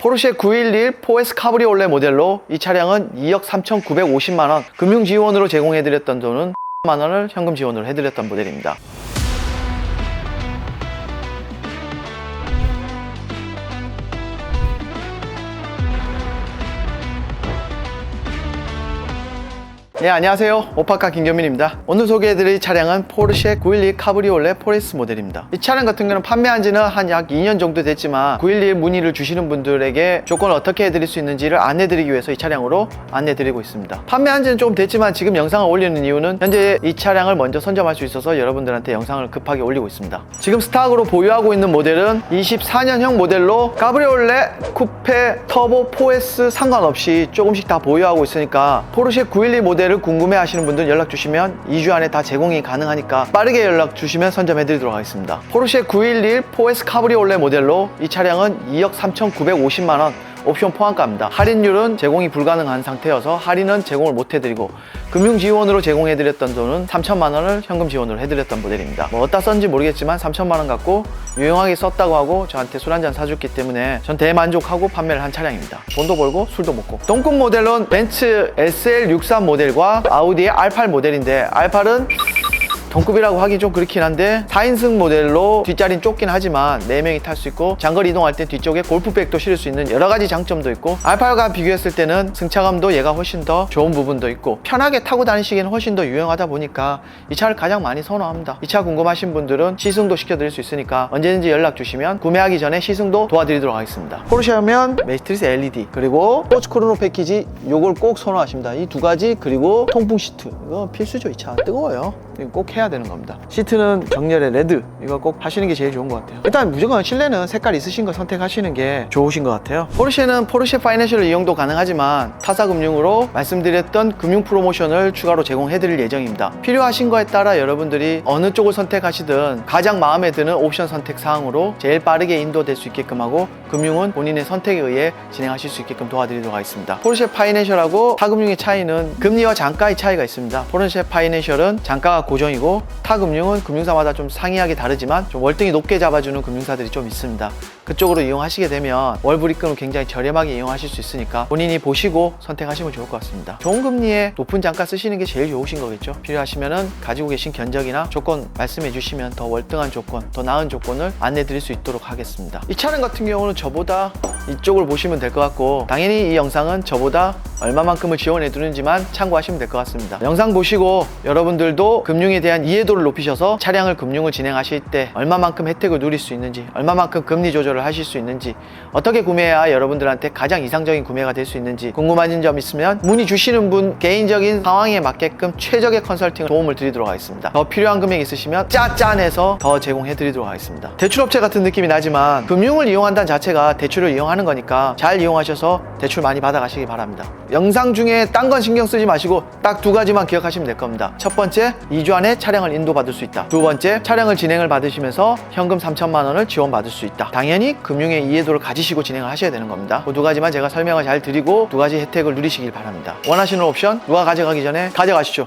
포르쉐 911 4S 카브리올레 모델로 이 차량은 2억 3,950만원 금융 지원으로 제공해드렸던 돈은 만원을 현금 지원으로 해드렸던 모델입니다. 네, 안녕하세요. 오파카 김경민입니다. 오늘 소개해드릴 차량은 포르쉐 911 카브리올레 4S 모델입니다. 이 차량 같은 경우는 판매한 지는 한 약 2년 정도 됐지만 911 문의를 주시는 분들에게 조건을 어떻게 해드릴 수 있는지를 안내드리기 위해서 이 차량으로 안내드리고 있습니다. 판매한 지는 좀 됐지만 지금 영상을 올리는 이유는 현재 이 차량을 먼저 선점할 수 있어서 여러분들한테 영상을 급하게 올리고 있습니다. 지금 스탁으로 보유하고 있는 모델은 24년형 모델로 카브리올레, 쿠페, 터보, 4S 상관없이 조금씩 다 보유하고 있으니까 포르쉐 911 모델 을 궁금해 하시는 분들 연락 주시면 2주 안에 다 제공이 가능하니까 빠르게 연락 주시면 선점해 드리도록 하겠습니다. 포르쉐 911 4S 카브리올레 모델로 이 차량은 2억 3,950만 원 옵션 포함가입니다. 할인율은 제공이 불가능한 상태여서 할인은 제공을 못 해드리고 금융 지원으로 제공해드렸던 돈은 3천만 원을 현금 지원으로 해드렸던 모델입니다. 뭐 어디다 썼는지 모르겠지만 3천만 원 갖고 유용하게 썼다고 하고 저한테 술 한 잔 사줬기 때문에 전 대만족하고 판매를 한 차량입니다. 돈도 벌고 술도 먹고 동급 모델은 벤츠 SL63 모델과 아우디의 R8 모델인데 R8은 동급이라고 하긴 좀 그렇긴 한데 4인승 모델로 뒷자리는 좁긴 하지만 4명이 탈 수 있고 장거리 이동할 때 뒤쪽에 골프백도 실을 수 있는 여러 가지 장점도 있고 알파가 비교했을 때는 승차감도 얘가 훨씬 더 좋은 부분도 있고 편하게 타고 다니시기에는 훨씬 더 유용하다 보니까 이 차를 가장 많이 선호합니다. 이 차 궁금하신 분들은 시승도 시켜드릴 수 있으니까 언제든지 연락 주시면 구매하기 전에 시승도 도와드리도록 하겠습니다. 포르쉐 하면 매트리스 LED 그리고 스포츠 크로노 패키지 요걸 꼭 선호하십니다. 이 두 가지 그리고 통풍 시트 이거 필수죠 이 차 뜨거워요. 꼭 해야 되는 겁니다. 시트는 정렬의 레드 이거 꼭 하시는 게 제일 좋은 것 같아요. 일단 무조건 실내는 색깔 있으신 거 선택하시는 게 좋으신 것 같아요. 포르쉐는 포르쉐 파이낸셜 이용도 가능하지만 타사 금융으로 말씀드렸던 금융 프로모션을 추가로 제공해 드릴 예정입니다. 필요하신 거에 따라 여러분들이 어느 쪽을 선택하시든 가장 마음에 드는 옵션 선택 사항으로 제일 빠르게 인도될 수 있게끔 하고 금융은 본인의 선택에 의해 진행하실 수 있게끔 도와드리도록 하겠습니다. 포르쉐 파이낸셜하고 타금융의 차이는 금리와 단가의 차이가 있습니다. 포르쉐 파이낸셜은 단가가 고정이고 타금융은 금융사마다 좀 상이하게 다르지만 좀 월등히 높게 잡아주는 금융사들이 좀 있습니다. 그쪽으로 이용하시게 되면 월불입금을 굉장히 저렴하게 이용하실 수 있으니까 본인이 보시고 선택하시면 좋을 것 같습니다. 좋은 금리에 높은 단가 쓰시는 게 제일 좋으신 거겠죠. 필요하시면은 가지고 계신 견적이나 조건 말씀해 주시면 더 월등한 조건, 더 나은 조건을 안내 드릴 수 있도록 하겠습니다. 이 차량 같은 경우는 저보다 이쪽을 보시면 될 것 같고 당연히 이 영상은 저보다 얼마만큼을 지원해 두는지만 참고하시면 될 것 같습니다. 영상 보시고 여러분들도 금융에 대한 이해도를 높이셔서 차량을 금융을 진행하실 때 얼마만큼 혜택을 누릴 수 있는지, 얼마만큼 금리 조절을 하실 수 있는지, 어떻게 구매해야 여러분들한테 가장 이상적인 구매가 될 수 있는지 궁금하신 점 있으면 문의 주시는 분 개인적인 상황에 맞게끔 최적의 컨설팅 도움을 드리도록 하겠습니다. 더 필요한 금액 있으시면 짜짠해서 더 제공해 드리도록 하겠습니다. 대출업체 같은 느낌이 나지만 금융을 이용한다는 자체가 대출을 이용하는 거니까 잘 이용하셔서 대출 많이 받아가시기 바랍니다. 영상 중에 딴 건 신경 쓰지 마시고 딱 두 가지만 기억하시면 될 겁니다. 첫 번째, 2주 안에 차량을 인도받을 수 있다. 두 번째, 차량을 진행을 받으시면서 현금 3천만 원을 지원받을 수 있다. 당연히 금융의 이해도를 가지시고 진행을 하셔야 되는 겁니다. 그 두 가지만 제가 설명을 잘 드리고 두 가지 혜택을 누리시길 바랍니다. 원하시는 옵션 누가 가져가기 전에 가져가시죠.